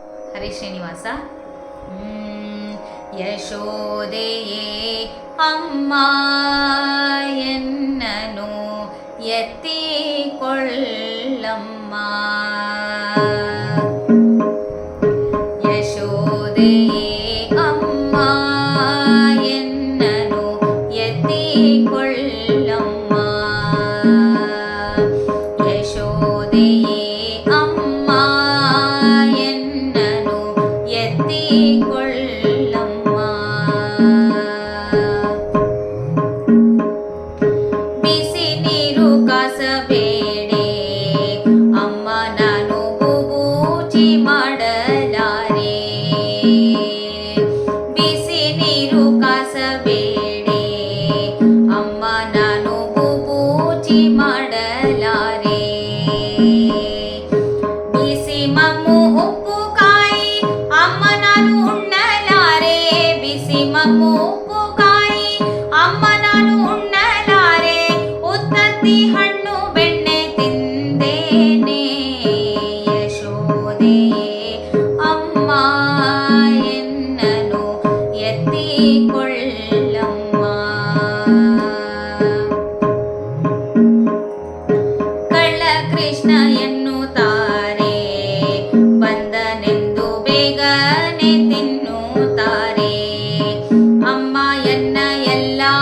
ಹರೇ ಶ್ರೀನಿವಾಸ ಯಶೋದೆಯೇ ಅಮ್ಮ ಎನ್ನನು ಎತ್ತಿಕೊಳ್ಳಮ್ಮ ಯಶೋದೆಯೇ கொள். I'm mamuko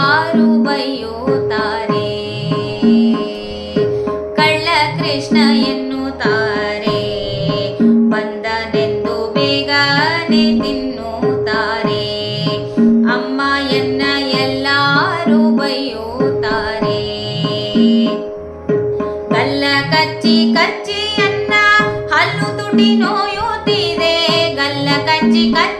ಯಾರು ಬೈಯುತ್ತಾರೆ? ಕಳ್ಳ ಕೃಷ್ಣ ಎನ್ನುತ್ತಾರೆ. ಬಂದನೆಂದು ಬೇಗನೆ ತಿನ್ನುತ್ತಾರೆ. ಅಮ್ಮ ಎನ್ನ ಎಲ್ಲಾರು ಬೈಯುತ್ತಾರೆ. ಕಲ್ಲ ಕಚ್ಚಿ ಕಚ್ಚಿಯನ್ನ ಹಲ್ಲು ತುಟಿ ನೋಯುತ್ತಿದೆ. ಗಲ್ಲ ಕಚ್ಚಿ ಕಚ್ಚಿ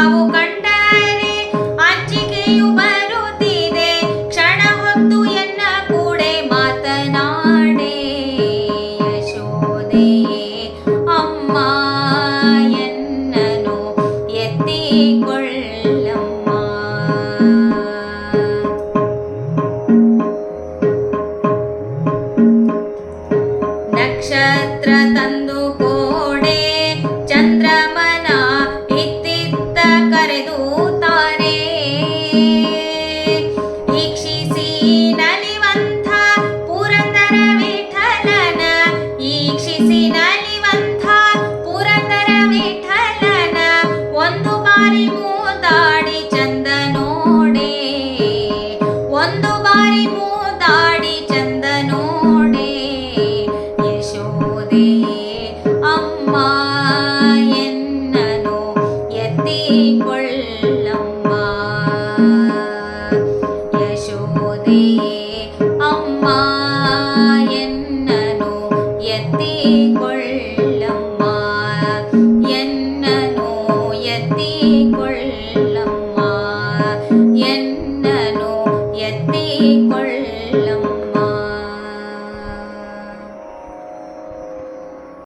ತಾವು ಕಂಡರೆ ಅಂಜಿಕೆಯು ಬರುತ್ತಿದೆ. ಕ್ಷಣ ಹೊತ್ತು ಎನ್ನ ಕೂಡೆ ಮಾತನಾಡೆ ಯಶೋದೆ ಅಮ್ಮ, ಎನ್ನನು, ಎತ್ತಿಕೊಳ್ಳಮ್ಮ. ನಕ್ಷತ್ರ ತಂದ கொள்ளம்மா. என்ன நோயத்தை கொள்ள